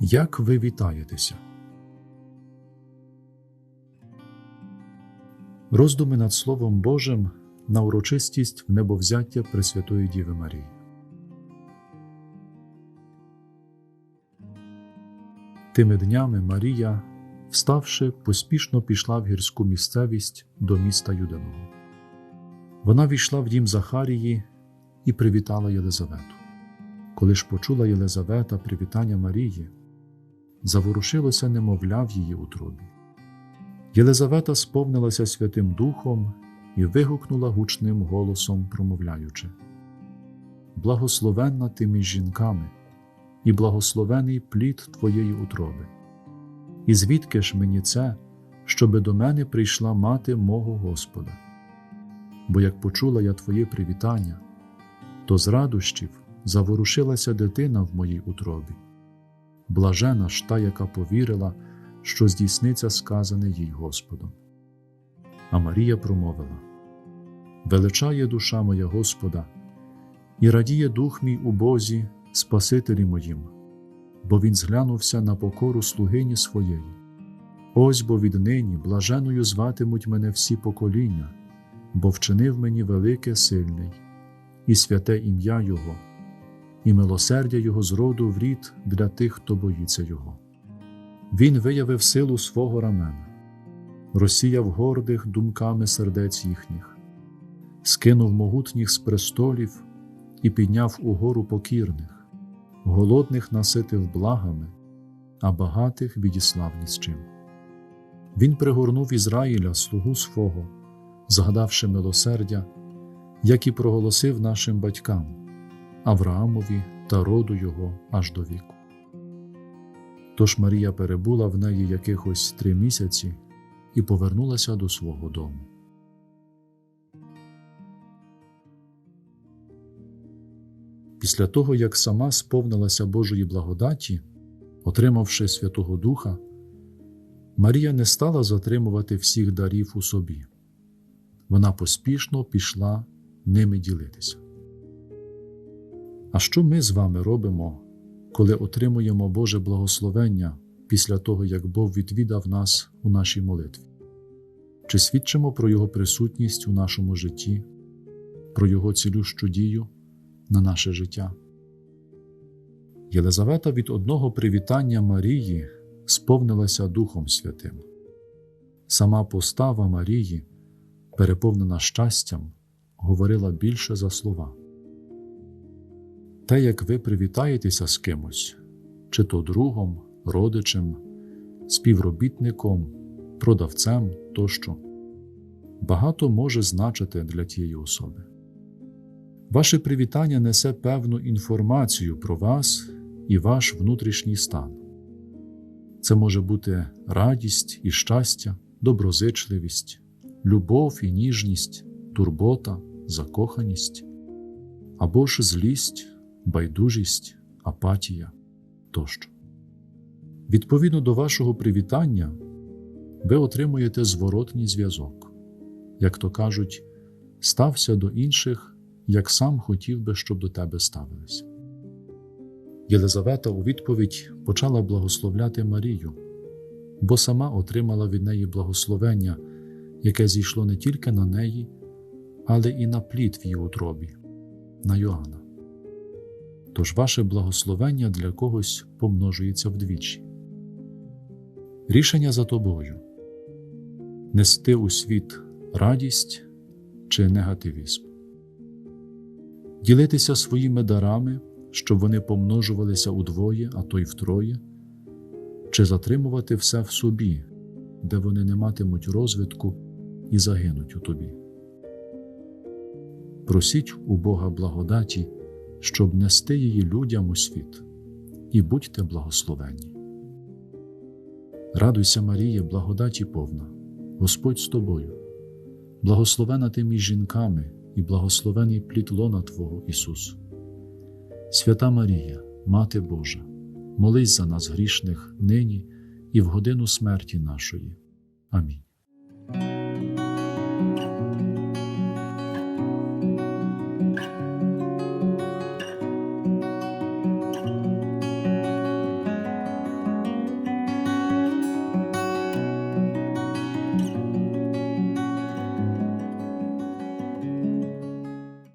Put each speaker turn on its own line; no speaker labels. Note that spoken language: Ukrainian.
Як ви вітаєтеся? Роздуми над Словом Божим на урочистість в небовзяття Пресвятої Діви Марії. Тими днями Марія, вставши, поспішно пішла в гірську місцевість до міста Юдиного. Вона війшла в дім Захарії і привітала Єлизавету. Коли ж почула Єлизавета привітання Марії, заворушилося немовля в її утробі. Єлизавета сповнилася Святим Духом і вигукнула гучним голосом, промовляючи: Благословенна ти між жінками, і благословений плід твоєї утроби. І звідки ж мені це, щоби до мене прийшла мати мого Господа? Бо як почула я твоє привітання, то з радощів заворушилася дитина в моїй утробі. Блажена ж та, яка повірила, що здійсниться сказане їй Господом. А Марія промовила: Величає душа моя Господа, і радіє дух мій у Бозі, Спасителі моїм, бо Він зглянувся на покору слугині своєї. Ось бо віднині блаженою зватимуть мене всі покоління, бо вчинив мені велике сильний, і святе ім'я Його, і милосердя Його з роду в рід для тих, хто боїться Його. Він виявив силу свого рамена, розсіяв гордих думками сердець їхніх, скинув могутніх з престолів і підняв угору покірних, голодних наситив благами, а багатих відіслав ні з чим. Він пригорнув Ізраїля, слугу свого, згадавши милосердя, як і проголосив нашим батькам, Авраамові та роду його аж до віку. Тож Марія перебула в неї якихось три місяці і повернулася до свого дому. Після того, як сама сповнилася Божої благодаті, отримавши Святого Духа, Марія не стала затримувати всіх дарів у собі. Вона поспішно пішла ними ділитися. А що ми з вами робимо, коли отримуємо Боже благословення після того, як Бог відвідав нас у нашій молитві? Чи свідчимо про Його присутність у нашому житті, про Його цілющу дію на наше життя? Єлизавета від одного привітання Марії сповнилася Духом Святим. Сама постава Марії, переповнена щастям, говорила більше за слова. Те, як ви привітаєтеся з кимось, чи то другом, родичем, співробітником, продавцем тощо, багато може значити для тієї особи. Ваше привітання несе певну інформацію про вас і ваш внутрішній стан. Це може бути радість і щастя, доброзичливість, любов і ніжність, турбота, закоханість або ж злість, байдужість, апатія тощо. Відповідно до вашого привітання, ви отримуєте зворотній зв'язок, як то кажуть, стався до інших, як сам хотів би, щоб до тебе ставилися. Єлизавета у відповідь почала благословляти Марію, бо сама отримала від неї благословення, яке зійшло не тільки на неї, але і на плід в її утробі, на Йоанна. Тож ваше благословення для когось помножується вдвічі. Рішення за тобою нести у світ радість чи негативізм, ділитися своїми дарами, щоб вони помножувалися удвоє, а то й втроє, чи затримувати все в собі, де вони не матимуть розвитку і загинуть у тобі. Просіть у Бога благодаті, щоб нести її людям у світ, і будьте благословенні. Радуйся, Марія, благодаті повна, Господь з тобою, благословена ти між жінками і благословений плід лона Твого Ісус. Свята Марія, Мати Божа, молись за нас грішних нині і в годину смерті нашої. Амінь.